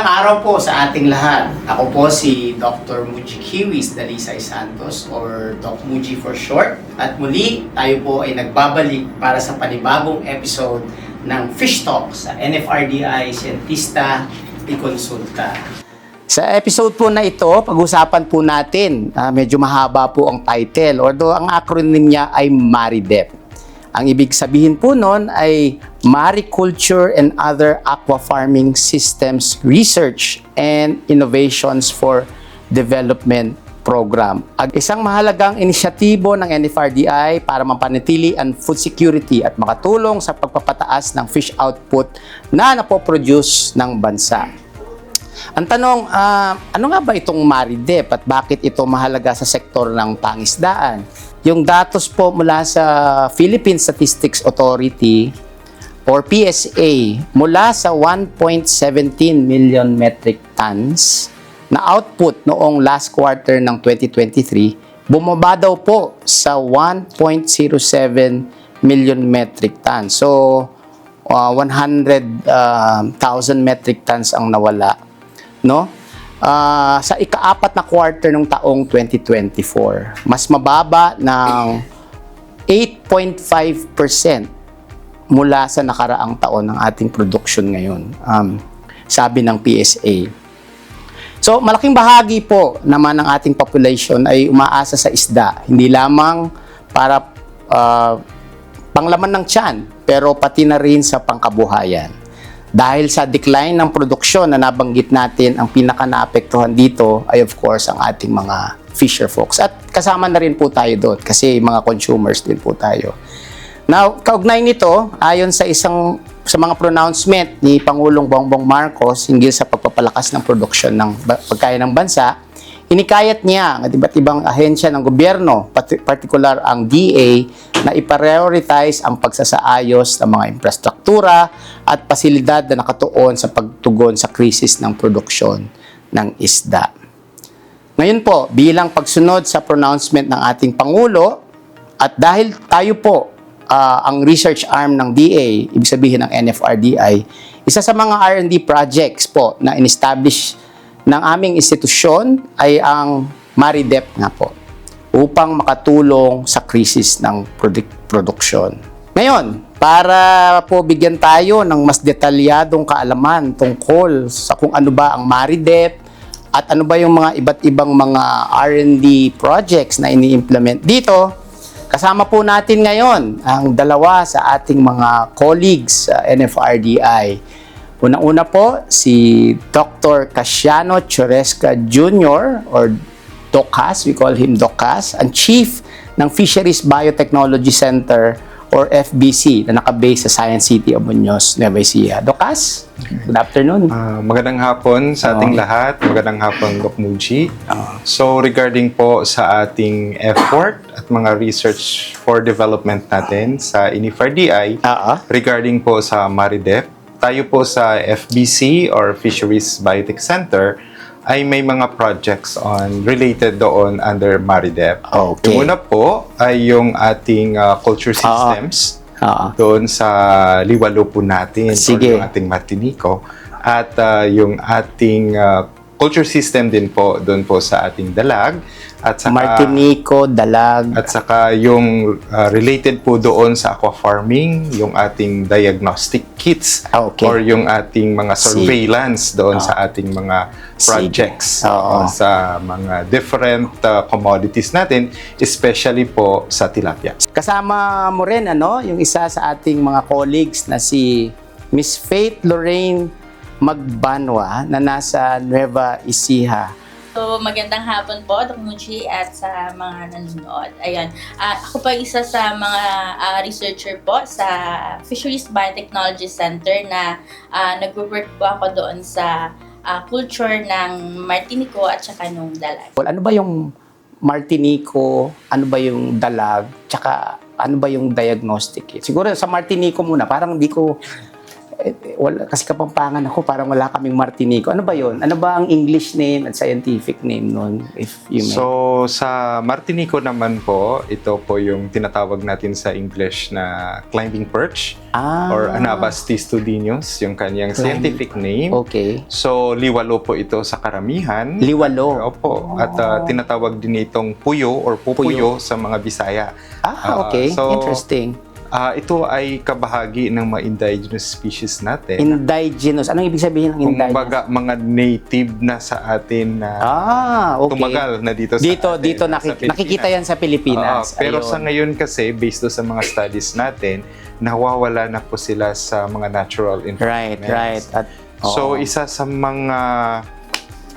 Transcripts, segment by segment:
Magandang araw po sa ating lahat. Ako po si Dr. Muji Kiwis Dalisay Santos or Doc Muji for short. At muli, tayo po ay nagbabalik para sa panibagong episode ng Fish Talk sa NFRDI Scientista Ikonsulta. Sa episode po na ito, pag-usapan po natin, ah, medyo mahaba po ang title, although ang acronym niya ay MARIDEP. Ang ibig sabihin po nun ay Mariculture and Other Aqua Farming Systems Research and Innovations for Development Program. Ang isang mahalagang inisyatibo ng NFRDI para mapanatili ang food security at makatulong sa pagpapataas ng fish output na napoproduce ng bansa. Ang tanong, ah, ano nga ba itong Maridep at bakit ito mahalaga sa sektor ng pangisdaan? Yung datos po mula sa Philippine Statistics Authority or PSA mula sa 1.17 million metric tons na output noong last quarter ng 2023, bumaba daw po sa 1.07 million metric tons. So, uh, 100,000 metric tons ang nawala no? Ah, sa ikaapat na quarter ng taong 2024, mas mababa ng 8.5% mula sa nakaraang taon ng ating production ngayon. Um, sabi ng PSA. So, malaking bahagi po naman ng ating population ay umaasa sa isda. Hindi lamang para ah, panglaman ng tiyan, pero pati na rin sa pangkabuhayan. Dahil sa decline ng produksyon na nabanggit natin, ang pinaka naapektuhan dito ay of course ang ating mga fisher folks. At kasama na rin po tayo doon kasi mga consumers din po tayo. Now, kaugnay nito, ayon sa isang sa mga pronouncement ni Pangulong Bongbong Marcos hinggil sa pagpapalakas ng produksyon ng pagkain ng bansa, inikayat niya ang iba't ibang ahensya ng gobyerno, pati- particular ang DA, na iprioritize ang pagsasaayos ng mga infrastruktura at pasilidad na nakatuon sa pagtugon sa krisis ng produksyon ng isda. Ngayon po, bilang pagsunod sa pronouncement ng ating Pangulo, at dahil tayo po ah, ang research arm ng DA, ibig sabihin ng NFRDI, isa sa mga R&D projects po na in-establish ng aming institusyon ay ang MARIDEP nga po upang makatulong sa krisis ng produk- produksyon. Ngayon, para po bigyan tayo ng mas detalyadong kaalaman tungkol sa kung ano ba ang MARIDEP at ano ba yung mga iba't ibang mga R&D projects na ini-implement dito, kasama po natin ngayon ang dalawa sa ating mga colleagues sa NFRDI. Unang-una po si Dr. Casiano Choresca Jr. or DOCAS, we call him DOCAS, ang Chief ng Fisheries Biotechnology Center or FBC na nakabase sa Science City of Muñoz, Nueva Ecija. DOCAS, good afternoon. Ah, magandang hapon sa ating Oo. lahat. Magandang hapon, Doc Muji. Oo. So, regarding po sa ating effort at mga research for development natin sa INIFRDI, Oo. regarding po sa MARIDEP, tayo po sa FBC or Fisheries Biotech Center ay may mga projects on related doon under MARIDEP. Okay. Yung una po ay yung ating ah, culture systems Oo. doon sa liwalo po natin Sige. yung ating Martinico at ah, yung ating ah, culture system din po doon po sa ating dalag at saka Martinico, Dalag. at saka yung ah, related po doon sa aqua farming yung ating diagnostic kits Ah, okay. or yung ating mga surveillance doon Ah. sa ating mga projects Oo. ah, sa mga different ah, commodities natin especially po sa tilapia. Kasama mo rin ano, yung isa sa ating mga colleagues na si Miss Faith Lorraine Magbanwa na nasa Nueva Ecija. So, magandang hapon po, Dr. Muji, at sa mga nanonood. Ayun, ah, ako pa isa sa mga ah, researcher po sa Fisheries Biotechnology Center na uh, nag-work po ako doon sa ah, culture ng Martinico at saka nung Dalag. Well, ano ba yung Martinico, ano ba yung Dalag, tsaka ano ba yung diagnostic? Siguro sa Martinico muna, parang hindi ko eh, wala, kasi kapampangan ako, parang wala kaming Martinico. Ano ba yon? Ano ba ang English name at scientific name nun? If you may. So, sa Martinico naman po, ito po yung tinatawag natin sa English na climbing perch ah, or Anabas tistudinus, yung kanyang Climbing- scientific name. Okay. So, liwalo po ito sa karamihan. Liwalo. Opo. At ah, tinatawag din itong puyo or pupuyo sa mga Bisaya. Ah, Ah, okay. so- Interesting. Ah, ito ay kabahagi ng mga indigenous species natin. Indigenous. Anong ibig sabihin ng Kung indigenous? baga mga native na sa atin na Ah, okay. tumagal na dito sa Dito, atin, dito sa nakik- nakikita yan sa Pilipinas. Oo, pero Ayun. sa ngayon kasi, based sa mga studies natin, nawawala na po sila sa mga natural Right, environments. right. At, So, oo. isa sa mga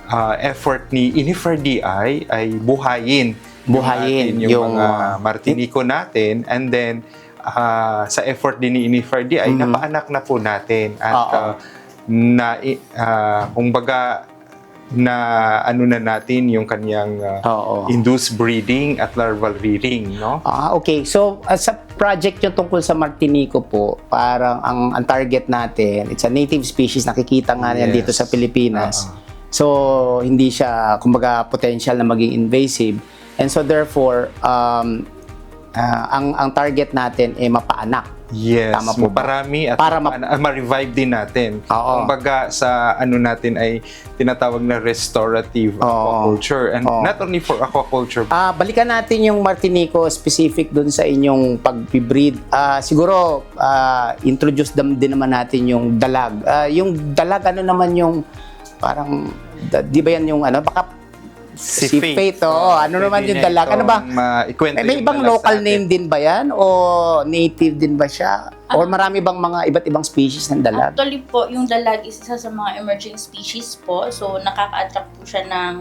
ah, effort ni Inifer DI ay buhayin. Buhayin yung, yung, mga Martinico natin and then ah, sa effort din ni Inifer DI, Mhm. napaanak na po natin at ah, na uh, kumbaga na ano na natin yung kanyang Oo. induced breeding at larval rearing, no? Ah, okay. So, uh, sa project yung tungkol sa Martinico po, parang ang, ang target natin, it's a native species, nakikita nga yan Yes. dito sa Pilipinas. Oo. So, hindi siya, kumbaga, potential na maging invasive. And so, therefore, um, ah, ang, ang target natin ay mapaanak. Yes, Tama po ba? maparami at Para ma- ma-revive din natin. Oo. Kumbaga sa ano natin ay tinatawag na restorative Oo. aquaculture and Oo. not only for aquaculture Ah, balikan natin yung Martinico specific dun sa inyong pag-breed. Ah, siguro ah, introduce dam din naman natin yung dalag. Ah, yung dalag ano naman yung parang di ba yan yung ano baka Si si, Faith. Faith, oo. ano naman yung dalag? Ano ba? maikwento May, ibang local name din ba yan? O native din ba siya? Or marami bang mga iba't ibang species ng dalag? Actually po, yung dalag is isa sa mga emerging species po. So, nakaka-attract po siya ng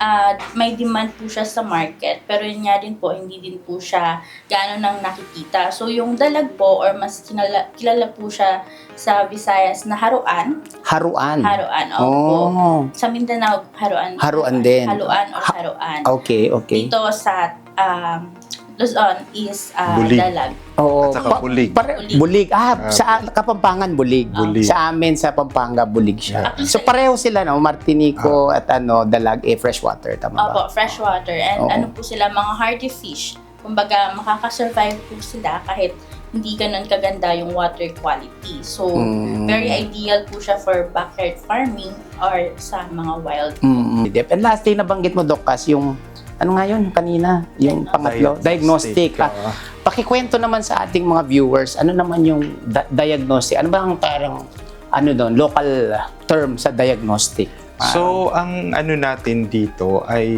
ah, may demand po siya sa market. Pero yun nga din po, hindi din po siya gaano nang nakikita. So, yung dalag po, or mas kilala, kilala po siya sa Visayas na haruan. Haruan. Haruan, opo. Oh. Sa Mindanao, haruan. Haruan din. Haluan or Ha- haruan. Okay, okay. Dito sa um, Luzon is ah, Bulig. dalag. Oo. At saka bulig. pare- Bulig. bulig. Ah, Ah, sa Kapampangan bulig. Bulig. Sa amin sa Pampanga bulig siya. Yeah. So pareho sila no, Martinico at ano, dalag eh freshwater tama ba? Opo, freshwater. And Oo. ano po sila, mga hardy fish. Kumbaga, makakasurvive po sila kahit hindi ganun kaganda yung water quality. So, Mm. very ideal po siya for backyard farming or sa mga wild. Mm. And lastly nabanggit mo Dokas yung ano nga yun kanina, yung pangatlo, diagnostic. Ah, oo. pakikwento naman sa ating mga viewers, ano naman yung diagnostic? Ano ba ang parang ano doon, local term sa diagnostic? So, ang ano natin dito ay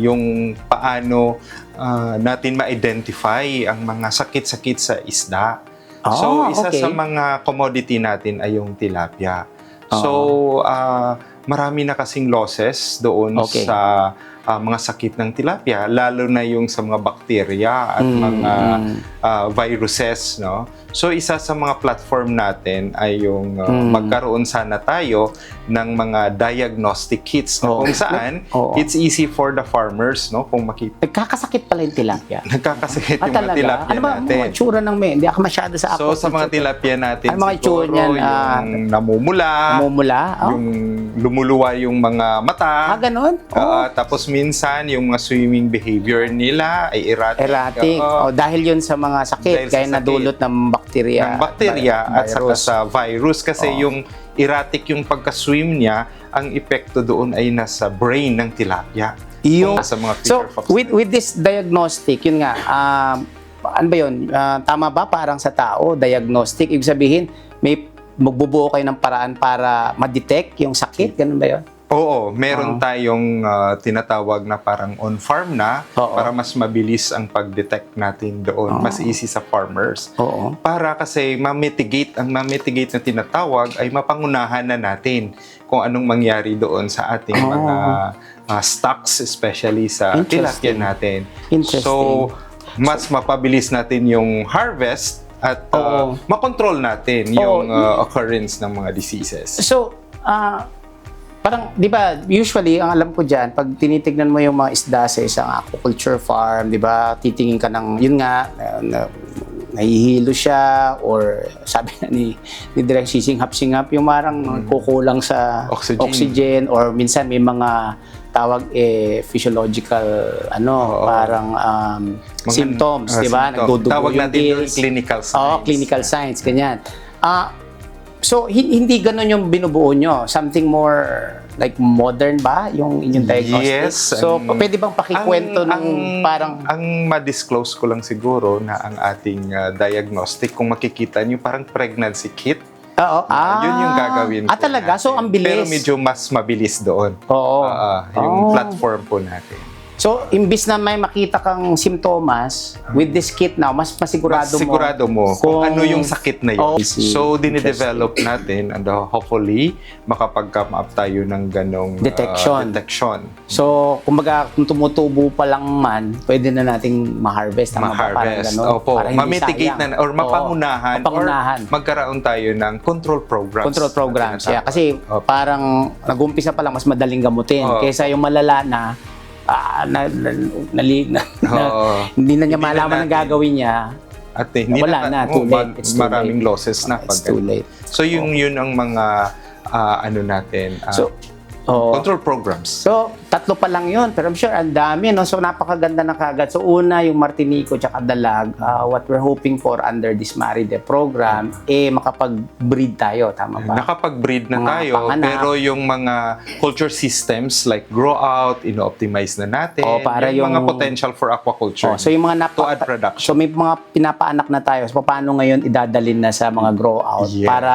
yung paano ah, natin ma-identify ang mga sakit-sakit sa isda. Ah, so, isa okay. sa mga commodity natin ay yung tilapia. Ah. So, ah, marami na kasing losses doon Okay. sa ah, mga sakit ng tilapia, lalo na yung sa mga bakterya at Mm, mga ah, viruses, no? So isa sa mga platform natin ay yung ah, Mm. magkaroon sana tayo ng mga diagnostic kits na Oo. kung saan Oo. it's easy for the farmers, no? Kung makita Nagkakasakit pala yung tilapia. nagkakasakit Ah, yung mga tilapia Ano ba ang natin. mga tsura ng men? Hindi ako masyado sa So ako. sa mga tilapia natin Ano mga siguro niyan? yung Ah, namumula, Mumula? Oh? yung lumuluwa yung mga mata, ah, ganun? Oh. ah, tapos minsan yung mga swimming behavior nila ay erratic. Erratic. Oo. oh, dahil yun sa mga sakit, Dahil sa kaya sakit. nadulot ng bakterya. ng bakterya at saka sa virus kasi Oo. yung erratic yung pagka-swim niya, ang epekto doon ay nasa brain ng tilapia. Yung, sa mga so, fox with, with this diagnostic, yun nga, um, ano ba yun? Ah, tama ba parang sa tao, diagnostic? Ibig sabihin, may magbubuo kayo ng paraan para ma-detect yung sakit? Ganun ba yun? Oo, meron Oo. tayong ah, tinatawag na parang on-farm na Oo. para mas mabilis ang pag-detect natin doon. Oo. Mas easy sa farmers. Oo. Para kasi ma-mitigate, ang ma-mitigate na tinatawag ay mapangunahan na natin kung anong mangyari doon sa ating Oo. mga ah, stocks, especially sa tilapia natin. So, mas mapabilis natin yung harvest at uh, Oo. makontrol natin yung uh, occurrence ng mga diseases. So, ah, parang, di ba, usually, ang alam ko dyan, pag tinitignan mo yung mga isda sa isang aquaculture farm, di ba, titingin ka ng, yun nga, na, na, nahihilo siya or sabi na ni, ni Direk sisingap-singap yung marang kukulang sa Oxygen. oxygen or minsan may mga tawag eh physiological ano Oo. parang um, Mga- symptoms, ah, di ba? Nagdudugo Tawag yung natin gills. clinical signs. Oo, clinical signs, ganyan. Ah, so hin- hindi ganun yung binubuo nyo. Something more like modern ba yung inyong diagnostics? Yes, So, ang- pwede bang pakikwento ng parang ang ma-disclose ko lang siguro na ang ating ah, diagnostic kung makikita niyo parang pregnancy kit Oo. Ah, yun yung gagawin Ah, po talaga? So, natin. ang bilis. Pero medyo mas mabilis doon. Oo. Ah, ah, yung Oh. platform po natin. So, imbis na may makita kang simptomas, with this kit now, mas masigurado Mas sigurado mo kung, kung- ano yung sakit na yun. Oh, so, dinidevelop natin and uh, hopefully makapag-come up tayo ng ganong uh, Detection. detection. mo. So, kumbaga, kung tumutubo pa lang man, pwede na nating ma-harvest. Ma-harvest. Opo, Para ma-mitigate na or mapangunahan, Mapangunahan. or magkaroon tayo ng control programs. Control programs. Yeah, kasi Opo. parang nag-umpisa pa lang mas madaling gamutin Oo. kaysa yung malala na ah, na, na, nali- na- na- Oo. hindi na niya Hindi na malaman ang natin. gagawin niya. At eh, hindi Wala na, oh, too ma- late. It's too maraming late. losses na. It's pag too late. So, yung, yun ang mga ah, ano natin, ah, So, oo. control programs. So, tatlo pa lang yun. Pero I'm sure, ang dami, no? So, napakaganda na kagad. So, una, yung Martinico tsaka Dalag, uh, what we're hoping for under this Maride program, eh, makapag-breed tayo. Tama ba? Nakapag-breed na Mga tayo, panganak. pero yung mga culture systems like grow out, ino-optimize na natin. Oo, para yung, mga yung- potential for aquaculture. Oh, so, yung mga to napa- add production. So, may mga pinapaanak na tayo. So, paano ngayon idadalin na sa mga grow out Yes. para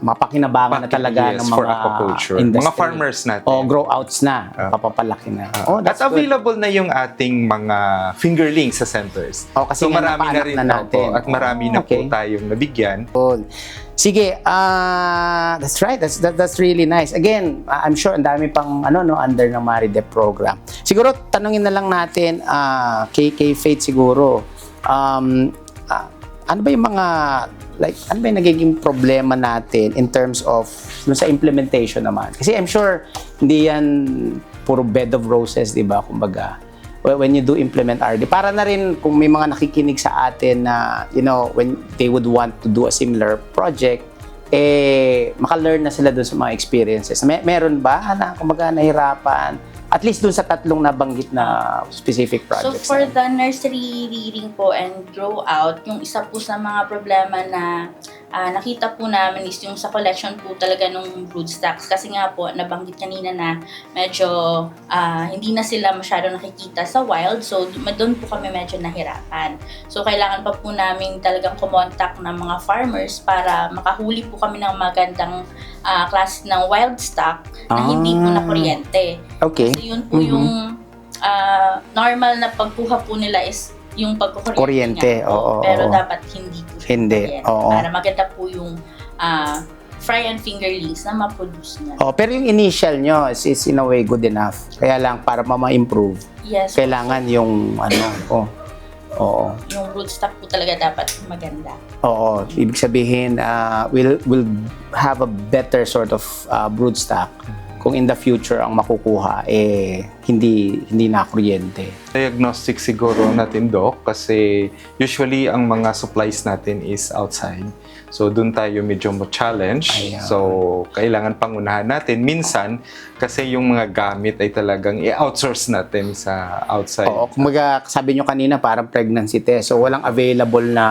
mapakinabangan na Paki- talaga yes, ng mga for aquaculture. industry. Mga farmers natin. O, grow outs na. Ah. Papapalaki na. Oh, At good. available na yung ating mga fingerlings sa centers. Oh, kasi so nga marami na rin na na natin. At marami na Okay. po tayong nabigyan. Yun. Sige, ah that's right. That's that, that's really nice. Again, ah, I'm sure ang dami pang ano no under ng Maridep program. Siguro tanungin na lang natin ah kay kay Faith siguro. Um ah, ano ba yung mga like ano ba yung nagiging problema natin in terms of dun sa implementation naman? Kasi I'm sure hindi yan puro bed of roses, 'di ba? Kumbaga, when you do implement RD. Para na rin kung may mga nakikinig sa atin na, you know, when they would want to do a similar project, eh, makalearn na sila dun sa mga experiences. May, meron ba na, kumbaga, nahirapan? At least dun sa tatlong nabanggit na specific So projects. for na- the nursery reading po and grow out, yung isa po sa mga problema na ah, nakita po namin is yung sa collection po talaga ng broodstocks. Kasi nga po, nabanggit kanina na medyo ah, hindi na sila masyado nakikita sa wild. So doon po kami medyo nahirapan. So kailangan pa po namin talagang kumontak ng mga farmers para makahuli po kami ng magandang ah, klase ng wild stock na hindi po Ah. na kuryente. Okay. Kasi yun po Mhm. yung ah, normal na pagkuha po nila is yung pagkukuryente Kuryente, oo, Pero oo. dapat hindi po siya Hindi, kuryente oo. Para maganda po yung ah, fry and fingerlings na ma-produce niya. Oh, pero yung initial nyo is, is in a way good enough. Kaya lang, para ma-improve, Yes, kailangan yung, ano, oh, oo. yung rootstock po talaga dapat maganda. Oo, ibig sabihin uh, we'll will have a better sort of uh, broodstock kung in the future ang makukuha eh hindi hindi na kuryente. Diagnostic siguro natin, Doc, kasi usually ang mga supplies natin is outside. So, doon tayo medyo mo-challenge. So, kailangan pangunahan natin. Minsan, kasi yung mga gamit ay talagang i-outsource natin sa outside. Oo, kumaga sabi nyo kanina parang pregnancy test. So walang available na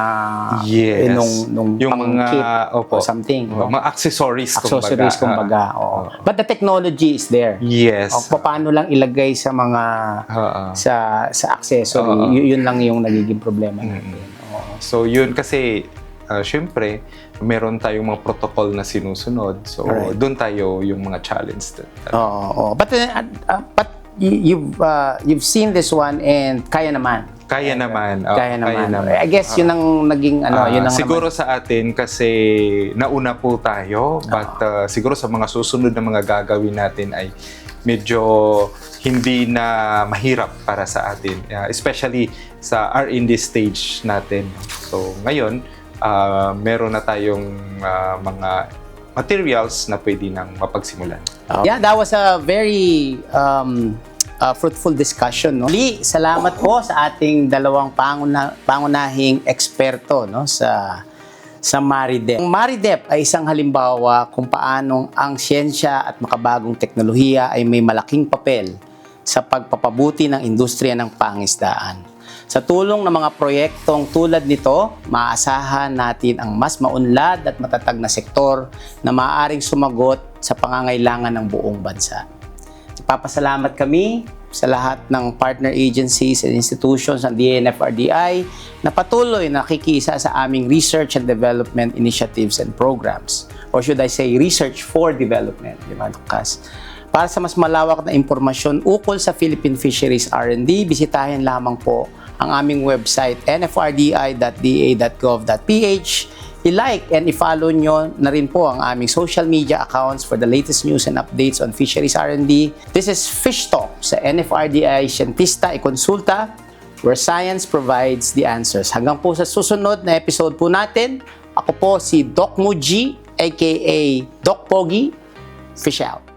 Yes. eh, nung nung Yung mga- kit opo. or something. Oh, no? mga accessories, Accessories kumbaga. kumbaga. Oo. Oo. But the technology is there. Yes. O, paano lang ilagay sa mga Oo. sa sa accessory. Oo. Y- yun lang yung nagiging problema natin. Oo. So yun kasi uh, syempre meron tayong mga protocol na sinusunod. So Correct. doon tayo yung mga challenge. din. Oo, oo. But, uh, uh, but you've, uh, you've seen this one and kaya naman. Kaya naman. oh, kaya naman. I guess yun ang naging, ano, yun ang siguro sa atin kasi nauna po tayo but uh, siguro sa mga susunod na mga gagawin natin ay medyo hindi na mahirap para sa atin Uh, especially sa R&D stage natin so ngayon uh, meron na tayong uh, mga materials na pwede nang mapagsimulan naman. Yeah, that was a very um, uh, fruitful discussion. No? Muli, salamat po sa ating dalawang panguna, pangunahing eksperto no? sa sa Maridep. Ang Maridep ay isang halimbawa kung paanong ang siyensya at makabagong teknolohiya ay may malaking papel sa pagpapabuti ng industriya ng pangisdaan. Sa tulong ng mga proyektong tulad nito, maaasahan natin ang mas maunlad at matatag na sektor na maaaring sumagot sa pangangailangan ng buong bansa. Papasalamat kami sa lahat ng partner agencies and institutions ng DNFRDI na patuloy na nakikisa sa aming research and development initiatives and programs. Or should I say, research for development, di ba, Lukas? Para sa mas malawak na impormasyon ukol sa Philippine Fisheries R&D, bisitahin lamang po ang aming website nfrdi.da.gov.ph I-like and i-follow nyo na rin po ang aming social media accounts for the latest news and updates on fisheries R&D. This is Fish Talk sa NFRDI Scientista e Consulta where science provides the answers. Hanggang po sa susunod na episode po natin, ako po si Doc Muji aka Doc Pogi. Fish out.